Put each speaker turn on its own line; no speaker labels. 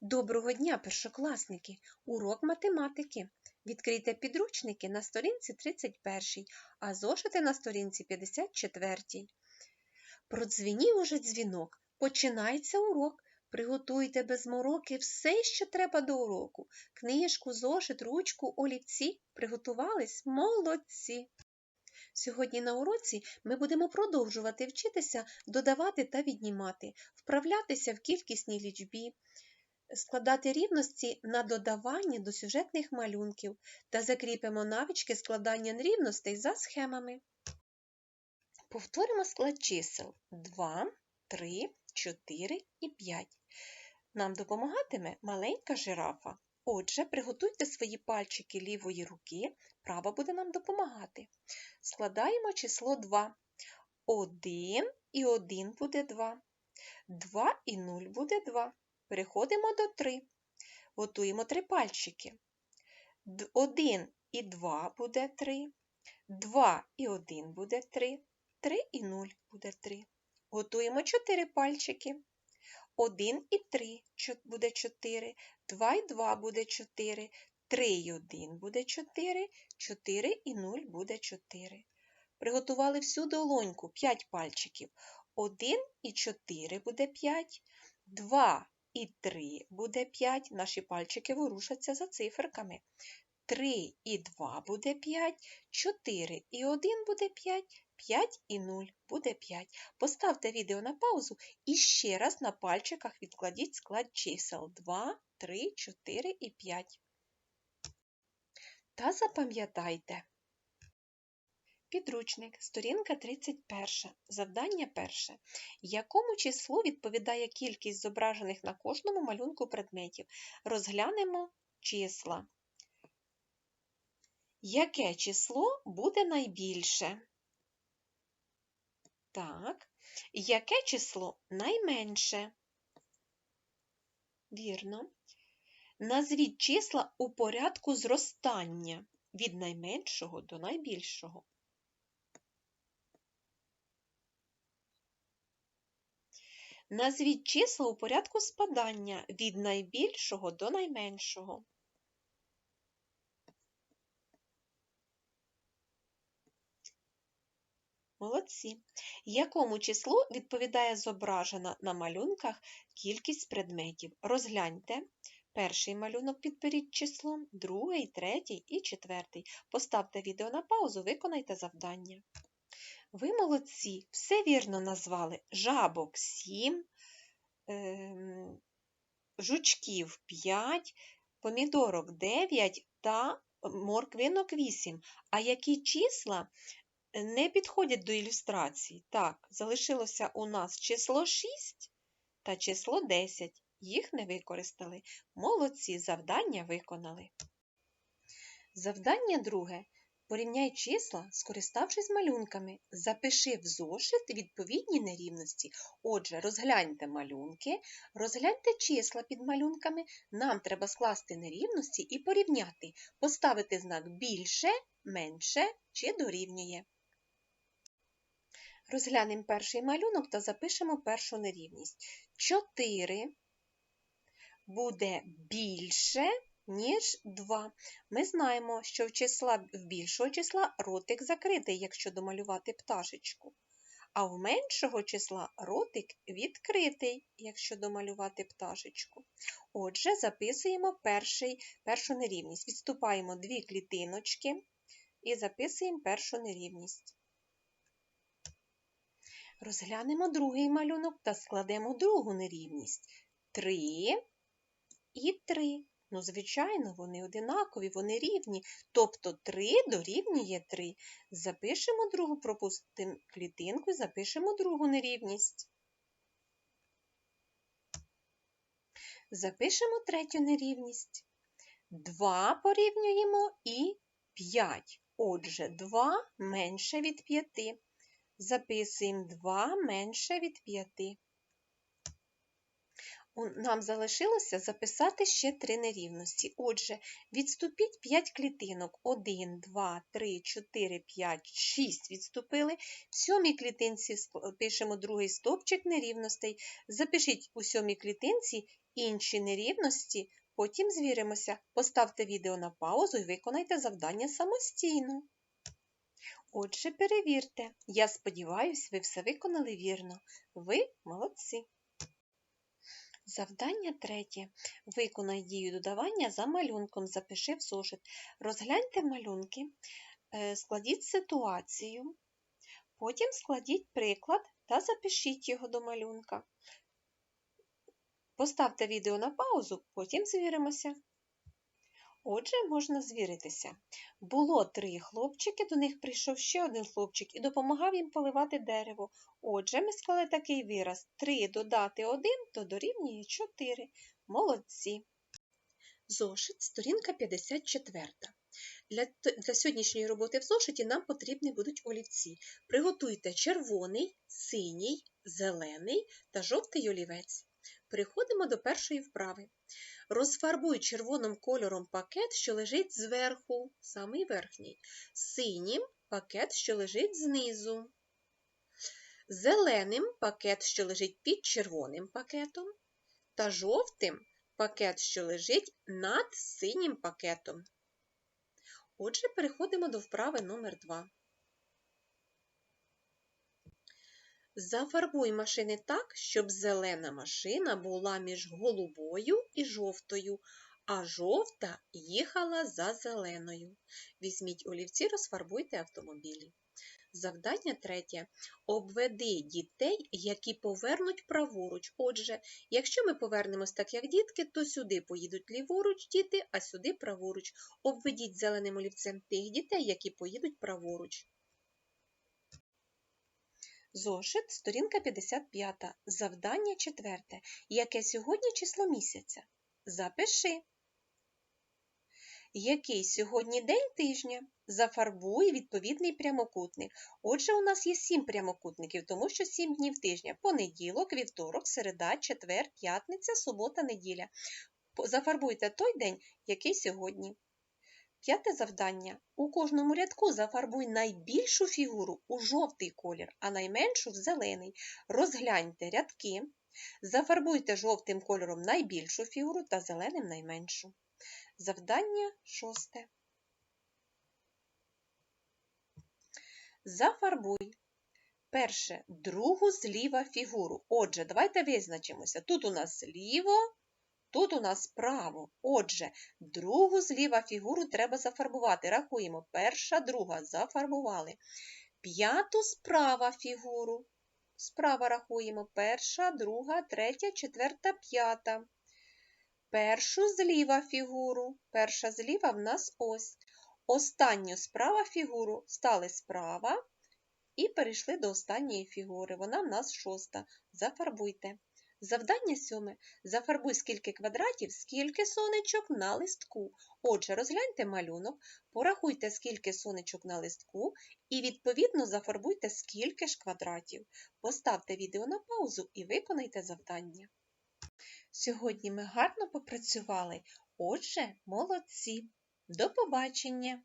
Доброго дня, першокласники! Урок математики. Відкрийте підручники на сторінці 31, а зошити на сторінці 54. Продзвінів уже дзвінок. Починається урок. Приготуйте без мороки все, що треба до уроку. Книжку, зошит, ручку, олівці. Приготувались? Молодці! Сьогодні на уроці ми будемо продовжувати вчитися додавати та віднімати, вправлятися в кількісній лічбі, складати рівності на додавання до сюжетних малюнків та закріпимо навички складання рівностей за схемами. Повторимо склад чисел 2, 3, 4 і 5. Нам допомагатиме маленька жирафа. Отже, приготуйте свої пальчики лівої руки, права буде нам допомагати. Складаємо число 2. 1 і 1 буде 2. 2 і 0 буде 2. Переходимо до 3. Готуємо три пальчики. 1 і 2 буде 3. 2 і 1 буде 3. 3 і 0 буде 3. Готуємо 4 пальчики. 1 і 3 буде 4, 2 і 2 буде 4, 3 і 1 буде 4, 4 і 0 буде 4. Приготували всю долоньку 5 пальчиків. 1 і 4 буде 5, 2 і 3 буде 5. Наші пальчики ворушаться за циферками. 3 і 2 буде 5, 4 і 1 буде 5, 5 і 0 буде 5. Поставте відео на паузу і ще раз на пальчиках відкладіть склад чисел 2, 3, 4 і 5. Та запам'ятайте. Підручник, сторінка 31, завдання перше. Якому числу відповідає кількість зображених на кожному малюнку предметів? Розглянемо числа. Яке число буде найбільше? Так. Яке число найменше? Вірно. Назвіть числа у порядку зростання від найменшого до найбільшого. Назвіть числа у порядку спадання від найбільшого до найменшого. Молодці. Якому числу відповідає зображена на малюнках кількість предметів? Розгляньте. Перший малюнок підберіть числом, другий, третій і четвертий. Поставте відео на паузу, виконайте завдання. Ви молодці, все вірно назвали жабок 7, ем, жучків 5, помідорок 9 та морквинок 8. А які числа не підходять до ілюстрації. Так, залишилося у нас число 6 та число 10. Їх не використали. Молодці, завдання виконали. Завдання друге. Порівняй числа, скориставшись малюнками. Запиши в зошит відповідні нерівності. Отже, розгляньте малюнки, розгляньте числа під малюнками. Нам треба скласти нерівності і порівняти, поставити знак більше, менше чи дорівнює. Розглянемо перший малюнок та запишемо першу нерівність. 4 буде більше, ніж 2. Ми знаємо, що в числа в більшого числа ротик закритий, якщо домалювати пташечку. А в меншого числа ротик відкритий, якщо домалювати пташечку. Отже, записуємо перший, першу нерівність. Відступаємо дві клітиночки і записуємо першу нерівність. Розглянемо другий малюнок та складемо другу нерівність. 3 і 3. Ну, звичайно, вони одинакові, вони рівні. Тобто 3 дорівнює 3. Запишемо другу, пропустимо клітинку і запишемо другу нерівність. Запишемо третю нерівність. 2 порівнюємо і 5. Отже, 2 менше від 5. Записуємо 2 менше від 5. Нам залишилося записати ще три нерівності. Отже, відступіть 5 клітинок. 1, 2, 3, 4, 5, 6 відступили. В сьомій клітинці пишемо другий стовпчик нерівностей. Запишіть у сьомій клітинці інші нерівності, потім звіримося. Поставте відео на паузу і виконайте завдання самостійно. Отже, перевірте. Я сподіваюся, ви все виконали вірно. Ви молодці. Завдання третє. Виконай дію додавання за малюнком. Запиши в зошит. Розгляньте малюнки, е, складіть ситуацію, потім складіть приклад та запишіть його до малюнка. Поставте відео на паузу, потім звіримося. Отже, можна звіритися. Було три хлопчики, до них прийшов ще один хлопчик і допомагав їм поливати дерево. Отже, ми склали такий вираз 3 додати 1, то дорівнює 4. Молодці. Зошит, сторінка 54. Для, для сьогоднішньої роботи в зошиті нам потрібні будуть олівці. Приготуйте червоний, синій, зелений та жовтий олівець. Переходимо до першої вправи. Розфарбуй червоним кольором пакет, що лежить зверху, самий верхній, синім пакет, що лежить знизу, зеленим пакет, що лежить під червоним пакетом, та жовтим пакет, що лежить над синім пакетом. Отже, переходимо до вправи номер 2. Зафарбуй машини так, щоб зелена машина була між голубою і жовтою, а жовта їхала за зеленою. Візьміть олівці, розфарбуйте автомобілі. Завдання третє. Обведи дітей, які повернуть праворуч. Отже, якщо ми повернемось так, як дітки, то сюди поїдуть ліворуч діти, а сюди праворуч. Обведіть зеленим олівцем тих дітей, які поїдуть праворуч. Зошит, сторінка 55. Завдання четверте. Яке сьогодні число місяця? Запиши. Який сьогодні день тижня? Зафарбуй відповідний прямокутник. Отже, у нас є сім прямокутників, тому що сім днів тижня. Понеділок, вівторок, середа, четвер, п'ятниця, субота, неділя. Зафарбуйте той день, який сьогодні. П'яте завдання. У кожному рядку зафарбуй найбільшу фігуру у жовтий колір, а найменшу в зелений. Розгляньте рядки. Зафарбуйте жовтим кольором найбільшу фігуру та зеленим найменшу. Завдання шосте. Зафарбуй. Перше, другу зліва фігуру. Отже, давайте визначимося. Тут у нас зліво, тут у нас право. Отже, другу зліва фігуру треба зафарбувати. Рахуємо. Перша, друга зафарбували. П'яту справа фігуру. Справа рахуємо. Перша, друга, третя, четверта, п'ята. Першу зліва фігуру. Перша зліва в нас ось. Останню справа фігуру стали справа і перейшли до останньої фігури. Вона в нас шоста. Зафарбуйте. Завдання сьоме. Зафарбуй скільки квадратів, скільки сонечок на листку. Отже, розгляньте малюнок, порахуйте, скільки сонечок на листку, і відповідно зафарбуйте скільки ж квадратів. Поставте відео на паузу і виконайте завдання. Сьогодні ми гарно попрацювали, отже, молодці. До побачення!